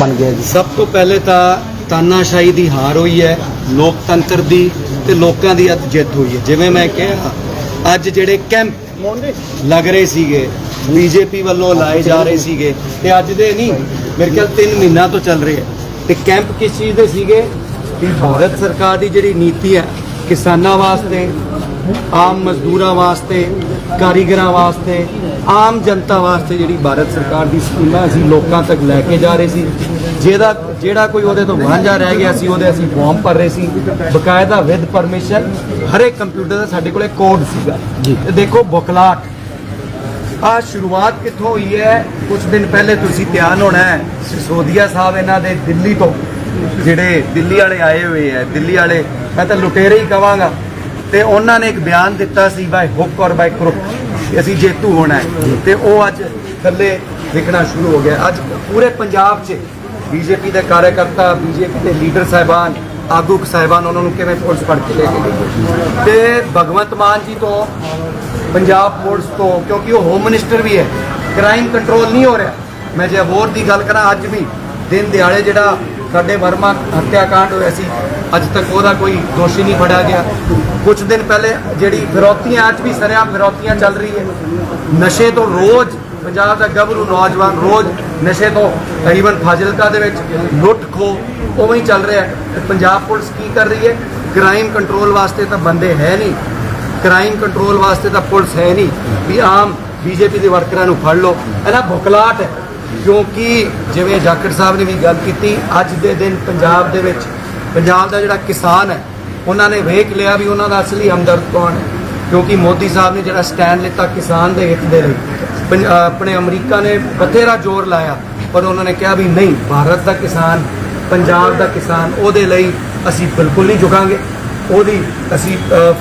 ਬਣ ਗਿਆ ਜੀ। ਸਭ ਤੋਂ ਪਹਿਲੇ ਤਾਂ ਤਾਨਾਸ਼ਾਹੀ ਦੀ ਹਾਰ ਹੋਈ ਹੈ ਲੋਕਤੰਤਰ ਦੀ ਤੇ ਲੋਕਾਂ ਦੀ ਅੱਜ ਜਿੱਤ ਹੋਈ ਹੈ। ਜਿਵੇਂ ਮੈਂ ਕਿਹਾ ਅੱਜ ਜਿਹੜੇ ਕੈਂਪ ਲੱਗ ਰਹੇ ਸੀਗੇ ਬੀਜੇਪੀ ਵੱਲੋਂ ਲਾਏ ਜਾ ਰਹੇ ਸੀਗੇ ਤੇ ਅੱਜ ਦੇ ਨਹੀਂ ਮੇਰੇ ਖਿਆਲ 3 ਮਹੀਨਾ ਤੋਂ ਚੱਲ ਰਹੇ ਹੈ। ਤੇ ਕੈਂਪ ਕਿਸ ਚੀਜ਼ ਦੇ ਸੀਗੇ? ਕਿ ਭਾਰਤ ਸਰਕਾਰ ਦੀ ਜਿਹੜੀ ਨੀਤੀ ਹੈ ਕਿਸਾਨਾਂ ਵਾਸਤੇ ਆਮ ਮਜ਼ਦੂਰਾਂ ਵਾਸਤੇ ਕਾਰੀਗਰਾਂ ਵਾਸਤੇ ਆਮ ਜਨਤਾ ਵਾਸਤੇ ਜਿਹੜੀ ਭਾਰਤ ਸਰਕਾਰ ਦੀ ਸਕੀਮਾਂ ਅਸੀਂ ਲੋਕਾਂ ਤੱਕ ਲੈ ਕੇ ਜਾ ਰਹੇ ਸੀ ਜਿਹਦਾ ਜਿਹੜਾ ਕੋਈ ਉਹਦੇ ਤੋਂ ਵਾਂਝਾ ਰਹਿ ਗਿਆ ਸੀ ਉਹਦੇ ਅਸੀਂ ਫਾਰਮ ਭਰ ਰਹੇ ਸੀ ਬਕਾਇਦਾ ਵਿਦ ਪਰਮਿਸ਼ਨ ਹਰੇਕ ਕੰਪਿਊਟਰ ਦਾ ਸਾਡੇ ਕੋਲੇ ਕੋਡ ਸੀਗਾ। ਤੇ ਦੇਖੋ ਬੁਕਲਾਟ ਆ ਸ਼ੁਰੂਆਤ ਕਿੱਥੋਂ ਹੋਈ ਹੈ? ਕੁਝ ਦਿਨ ਪਹਿਲੇ ਤੁਸੀਂ ਧਿਆਨ ਹੋਣਾ ਹੈ ਸਿਸੋਦੀਆ ਸਾਹਿਬ ਇਹਨਾਂ ਦੇ ਦਿੱਲੀ ਤੋਂ ਜਿਹੜੇ ਦਿੱਲੀ ਵਾਲੇ ਆਏ ਹੋਏ ਹੈ ਦਿੱਲੀ ਵਾਲੇ ਮੈਂ ਤਾਂ ਲੁਟੇਰੇ ਹੀ ਕਵਾਂਗਾ। ਤੇ ਉਹਨਾਂ ਨੇ ਇੱਕ ਬਿਆਨ ਦਿੱਤਾ ਸੀ, ਬਾਈ ਹੁੱਕ ਔਰ ਬਾਈ ਕਰੁਕ ਕਿ ਅਸੀਂ ਜੇਤੂ ਹੋਣਾ ਹੈ। ਤੇ ਉਹ ਅੱਜ ਥੱਲੇ ਵਿਕਣਾ ਸ਼ੁਰੂ ਹੋ ਗਿਆ। ਅੱਜ ਪੂਰੇ ਪੰਜਾਬ 'ਚ ਬੀਜੇਪੀ ਦੇ ਕਾਰਜਕਰਤਾ, ਬੀਜੇਪੀ ਦੇ ਲੀਡਰ ਸਾਹਿਬਾਨ, ਆਗੂ ਸਾਹਿਬਾਨ ਉਹਨਾਂ ਨੂੰ ਕਿਵੇਂ ਪੁਲਿਸ ਫੜ ਕੇ ਲੈ ਕੇ ਗਈ ਤੇ ਭਗਵੰਤ ਮਾਨ ਜੀ ਤੋਂ, ਪੰਜਾਬ ਪੁਲਿਸ ਤੋਂ, ਕਿਉਂਕਿ ਉਹ ਹੋਮ ਮਿਨਿਸਟਰ ਵੀ ਹੈ ਕ੍ਰਾਈਮ ਕੰਟਰੋਲ ਨਹੀਂ ਹੋ ਰਿਹਾ। ਮੈਂ ਜੇ ਹੋਰ ਦੀ ਗੱਲ ਕਰਾਂ, ਅੱਜ ਵੀ ਦਿਨ ਦਿਹਾੜੇ ਜਿਹੜਾ ਸਾਡੇ ਵਰਮਾ ਹੱਤਿਆਕਾਂਡ ਹੋਇਆ ਸੀ। ਅੱਜ ਤੱਕ ਉਹਦਾ ਕੋਈ ਦੋਸ਼ੀ ਨਹੀਂ ਫੜਿਆ ਗਿਆ। ਕੁਝ ਦਿਨ ਪਹਿਲੇ ਜਿਹੜੀ ਫਿਰੌਤੀਆਂ ਅੱਜ ਵੀ ਸਰਿਆਮ ਫਿਰੌਤੀਆਂ ਚੱਲ ਰਹੀ ਹੈ। ਨਸ਼ੇ ਤੋਂ ਰੋਜ਼ ਪੰਜਾਬ ਦਾ ਗੱਭਰੂ ਨੌਜਵਾਨ ਰੋਜ਼ ਨਸ਼ੇ ਤੋਂ ਈਵਨ ਫਾਜ਼ਿਲਕਾ ਦੇ ਵਿੱਚ ਲੁੱਟ ਖੋ ਉਵੇਂ ਹੀ ਚੱਲ ਰਿਹਾ ਹੈ। ਪੰਜਾਬ ਪੁਲਿਸ ਕੀ ਕਰ ਰਹੀ ਹੈ? ਕ੍ਰਾਈਮ ਕੰਟਰੋਲ ਵਾਸਤੇ ਤਾਂ ਬੰਦੇ ਹੈ ਨਹੀਂ। ਕ੍ਰਾਈਮ ਕੰਟਰੋਲ ਵਾਸਤੇ ਤਾਂ ਪੁਲਿਸ ਹੈ ਨਹੀਂ। ਵੀ ਆਮ ਬੀਜੇਪੀ ਦੇ ਵਰਕਰਾਂ ਨੂੰ ਫੜ ਲਓ। ਇਹਦਾ ਬੁਕਲਾਟ ਹੈ। ਕਿਉਂਕਿ ਜਿਵੇਂ ਜਾਖੜ ਸਾਹਿਬ ਨੇ ਵੀ ਗੱਲ ਕੀਤੀ, ਅੱਜ ਦੇ ਦਿਨ ਪੰਜਾਬ ਦੇ ਵਿੱਚ, ਪੰਜਾਬ ਦਾ ਜਿਹੜਾ ਕਿਸਾਨ ਹੈ, ਉਹਨਾਂ ਨੇ ਵੇਖ ਲਿਆ ਵੀ ਉਹਨਾਂ ਦਾ ਅਸਲੀ ਹਮਦਰਦ ਕੌਣ ਹੈ। ਕਿਉਂਕਿ ਮੋਦੀ ਸਾਹਿਬ ਨੇ ਜਿਹੜਾ ਸਟੈਂਡ ਲਿੱਤਾ ਕਿਸਾਨ ਦੇ ਹਿੱਤ ਦੇ ਲਈ ਪੰਜ- ਆਪਣੇ ਅਮਰੀਕਾ ਨੇ ਬਥੇਰਾ ਜ਼ੋਰ ਲਾਇਆ, ਪਰ ਉਹਨਾਂ ਨੇ ਕਿਹਾ ਵੀ ਨਹੀਂ, ਭਾਰਤ ਦਾ ਕਿਸਾਨ, ਪੰਜਾਬ ਦਾ ਕਿਸਾਨ, ਉਹਦੇ ਲਈ ਅਸੀਂ ਬਿਲਕੁਲ ਨਹੀਂ ਝੁਕਾਂਗੇ। ਉਹਦੀ ਅਸੀਂ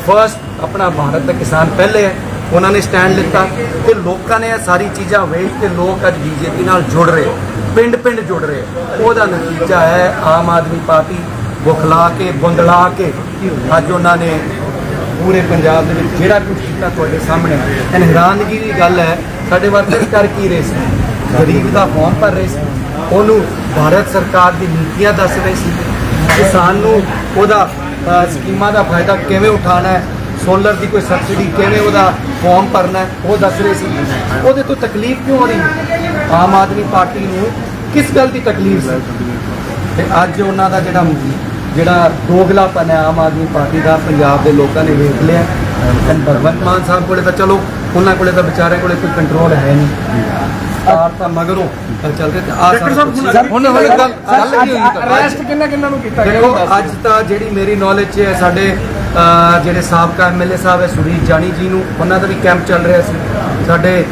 ਫਰਸਟ ਆਪਣਾ ਭਾਰਤ ਦਾ ਕਿਸਾਨ ਪਹਿਲੇ ਹੈ। ਉਹਨਾਂ ਨੇ ਸਟੈਂਡ ਲਿੱਤਾ ਤੇ ਲੋਕਾਂ ਨੇ ਇਹ ਸਾਰੀ ਚੀਜ਼ਾਂ ਵੇਖ ਕੇ ਲੋਕ ਅੱਜ ਬੀਜੇਪੀ ਨਾਲ ਜੁੜ ਰਹੇ ਪਿੰਡ ਪਿੰਡ ਜੁੜ ਰਹੇ। ਉਹਦਾ ਨਤੀਜਾ ਹੈ ਆਮ ਆਦਮੀ ਪਾਰਟੀ ਬੁਖਲਾ ਕੇ, ਬੁੰਦਲਾ ਕੇ ਅੱਜ ਉਹਨਾਂ ਨੇ ਪੂਰੇ ਪੰਜਾਬ ਦੇ ਵਿੱਚ ਜਿਹੜਾ ਕੁਝ ਕੀਤਾ ਤੁਹਾਡੇ ਸਾਹਮਣੇ। ਇਹ ਹੈਰਾਨਗੀ ਦੀ ਗੱਲ ਹੈ, ਸਾਡੇ ਵਰਕਰ ਕਰ ਕੀ ਰਹੇ ਸੀ? ਗਰੀਬ ਦਾ ਫਾਰਮ ਭਰ ਰਹੇ ਸੀ। ਉਹਨੂੰ ਭਾਰਤ ਸਰਕਾਰ ਦੀ ਨੀਤੀਆਂ ਦੱਸ ਰਹੇ ਸੀ। ਕਿਸਾਨ ਨੂੰ ਉਹਦਾ ਸਕੀਮਾਂ ਦਾ ਫਾਇਦਾ ਕਿਵੇਂ ਉਠਾਉਣਾ ਹੈ? ਸੋਲਰ ਦੀ ਕੋਈ ਸਬਸਿਡੀ ਕਿਵੇਂ ਉਹਦਾ ਫਾਰਮ ਭਰਨਾ ਹੈ ਉਹ ਦੱਸ ਰਹੇ ਸੀ। ਉਹਦੇ ਤੋਂ ਤਕਲੀਫ ਕਿਉਂ ਹੋ ਰਹੀ ਹੈ? ਆਮ ਆਦਮੀ ਪਾਰਟੀ ਨੂੰ ਕਿਸ ਗੱਲ ਦੀ ਤਕਲੀਫ ਸੀ ਤੇ ਅੱਜ ਉਹਨਾਂ ਦਾ ਜਿਹੜਾ ਜਿਹੜਾ ਦੋਗਲਾਪਨ ਹੈ ਆਮ ਆਦਮੀ ਪਾਰਟੀ ਦਾ ਪੰਜਾਬ ਦੇ ਲੋਕਾਂ ਨੇ ਵੇਖ ਲਿਆ। ਤੇ ਭਗਵੰਤ ਮਾਨ ਸਾਹਿਬ ਕੋਲੇ ਤਾਂ ਚਲੋ ਉਹਨਾਂ ਕੋਲੇ ਤਾਂ ਵਿਚਾਰੇ ਕੋਲੇ ਕੋਈ ਕੰਟਰੋਲ ਹੈ ਨਹੀਂ। ਆਰ ਤਾਂ ਮਗਰੋਂ ਚੱਲ ਰਹੇ ਤੇ ਆ ਸਾਹਿਬ ਹੁਣ ਹੁਣ ਗੱਲ ਗੱਲ ਕੀ ਹੋਈ ਅਰੈਸਟ ਕਿੰਨਾ ਕਿੰਨਾ ਨੂੰ ਕੀਤਾ ਗਿਆ? ਦੇਖੋ ਅੱਜ ਤਾਂ ਜਿਹੜੀ ਮੇਰੀ ਨੌਲੇਜ 'ਚ ਹੈ ਸਾਡੇ ਜਿਹੜੇ ਸਾਬਕਾ ਐਮਐਲਏ ਸਾਹਿਬ ਹੈ, ਸੁਰੀਤ ਜਾਨੀ ਜੀ ਨੂੰ, ਉਹਨਾਂ ਦਾ ਵੀ ਕੈਂਪ ਚੱਲ ਰਿਹਾ ਸੀ। ਸਾਡੇ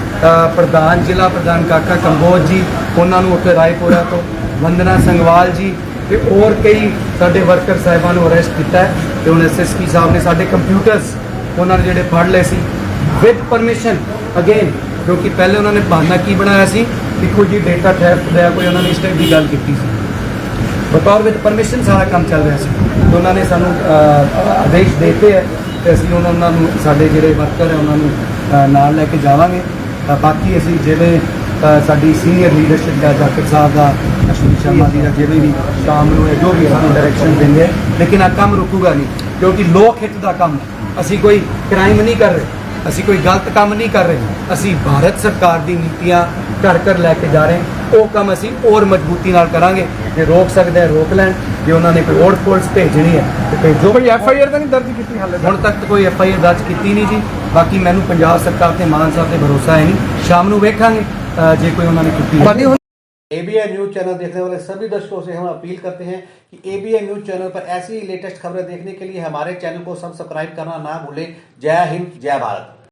ਪ੍ਰਧਾਨ, ਜ਼ਿਲ੍ਹਾ ਪ੍ਰਧਾਨ ਕਾਕਾ ਕੰਬੋਜ ਜੀ, ਉਹਨਾਂ ਨੂੰ ਉੱਥੇ ਰਾਏਪੁਰਾ ਤੋਂ, ਵੰਦਨਾ ਸੰਗਵਾਲ ਜੀ ਤੇ ਹੋਰ ਕਈ ਸਾਡੇ ਵਰਕਰ ਸਾਹਿਬਾਂ ਨੂੰ ਅਰੈਸਟ ਕੀਤਾ ਹੈ ਤੇ ਹੁਣ ਐਸਐਸਪੀ ਸਾਹਿਬ ਨੇ ਸਾਡੇ ਕੰਪਿਊਟਰਸ ਉਹਨਾਂ ਨੇ ਜਿਹੜੇ ਫੜ ਲਏ ਸੀ। ਵਿਦ ਪਰਮਿਸ਼ਨ ਅਗੇਨ ਕਿਉਂਕਿ ਪਹਿਲੇ ਉਹਨਾਂ ਨੇ ਬਹਾਨਾ ਕੀ ਬਣਾਇਆ ਸੀ? ਕਿ ਕੋਈ ਡੇਟਾ ਥੈਫਟ ਦਾ ਕੋਈ ਉਹਨਾਂ ਨੇ ਇਸ ਟਾਈਪ ਦੀ ਗੱਲ ਕੀਤੀ ਸੀ। ਬਤੌਰ ਵਿਦ ਪਰਮਿਸ਼ਨ ਸਾਰਾ ਕੰਮ ਚੱਲ ਰਿਹਾ ਸੀ। ਤੇ ਉਹਨਾਂ ਨੇ ਸਾਨੂੰ ਅਹ, ਆਦੇਸ਼ ਦਿੱਤੇ ਹੈ ਤੇ ਅਸੀਂ ਉਹਨਾਂ ਨੂੰ ਸਾਡੇ ਜਿਹੜੇ ਵਰਕਰ ਹੈ ਉਹਨਾਂ ਨੂੰ ਨਾਲ ਲੈ ਕੇ ਜਾਵਾਂਗੇ। ਬਾਕੀ ਅਸੀਂ ਜਿਵੇਂ ਸਾਡੀ ਸੀਨੀਅਰ ਲੀਡਰਸ਼ਿਪ ਦਾ ਜਾਕਰ ਸਾਹਿਬ ਦਾ ਅਸ਼ਵਨੀ ਸ਼ਰਮਾ ਜੀ ਦਾ ਜਿਵੇਂ ਵੀ ਸ਼ਾਮ ਨੂੰ ਹੈ ਜੋ ਵੀ ਸਾਨੂੰ ਡਾਇਰੈਕਸ਼ਨ ਦਿੰਦੇ ਹੈ ਲੇਕਿਨ ਆ ਕੰਮ ਰੁਕੂਗਾ ਨਹੀਂ ਕਿਉਂਕਿ ਲੋਕ ਹਿੱਤ ਦਾ ਕੰਮ ਅਸੀਂ ਕੋਈ ਕ੍ਰਾਈਮ ਨਹੀਂ ਕਰ ਰਹੇ ਅਸੀਂ ਕੋਈ ਗਲਤ ਕੰਮ ਨਹੀਂ ਕਰ ਰਹੇ ਅਸੀਂ ਭਾਰਤ ਸਰਕਾਰ ਦੀ ਨੀਤੀਆਂ ਘਰ ਘਰ ਲੈ ਕੇ ਜਾ ਰਹੇ ਉਹ ਕੰਮ ਅਸੀਂ ਹੋਰ ਮਜ਼ਬੂਤੀ ਨਾਲ ਕਰਾਂਗੇ ਜੇ ਰੋਕ ਸਕਦੇ ਆ ਰੋਕ ਲੈਣ। ਜੇ ਉਹਨਾਂ ਨੇ ਕੋਈ ਹੋਰ ਪੁਲਿਸ ਭੇਜਣੀ ਹੈ ਤੇ ਭੇਜੋ ਕੋਈ ਐਫ ਆਈ ਆਰ ਤਾਂ ਨਹੀਂ ਦਰਜ ਕੀਤੀ ਹਾਲੇ ਤੱਕ ਹੁਣ ਤੱਕ ਤਾਂ ਕੋਈ ਐਫ ਆਈ ਆਰ ਦਰਜ ਕੀਤੀ ਨਹੀਂ ਜੀ ਬਾਕੀ ਮੈਨੂੰ ਪੰਜਾਬ ਸਰਕਾਰ ਤੇ ਮਾਨ ਸਾਹਿਬ ਤੇ ਭਰੋਸਾ ਹੈ ਨਹੀਂ ਸ਼ਾਮ ਨੂੰ ਵੇਖਾਂਗੇ ਅਹ ਜੇ ਕੋਈ ਉਹਨਾਂ ਨੇ ਕੀਤੀ ਹੈ एबीएन न्यूज चैनल देखने वाले सभी दर्शकों से हम अपील करते हैं कि एबीएन न्यूज चैनल पर ऐसी ही लेटेस्ट खबरें देखने के लिए हमारे चैनल को सब्सक्राइब करना ना भूलें जय हिंद जय भारत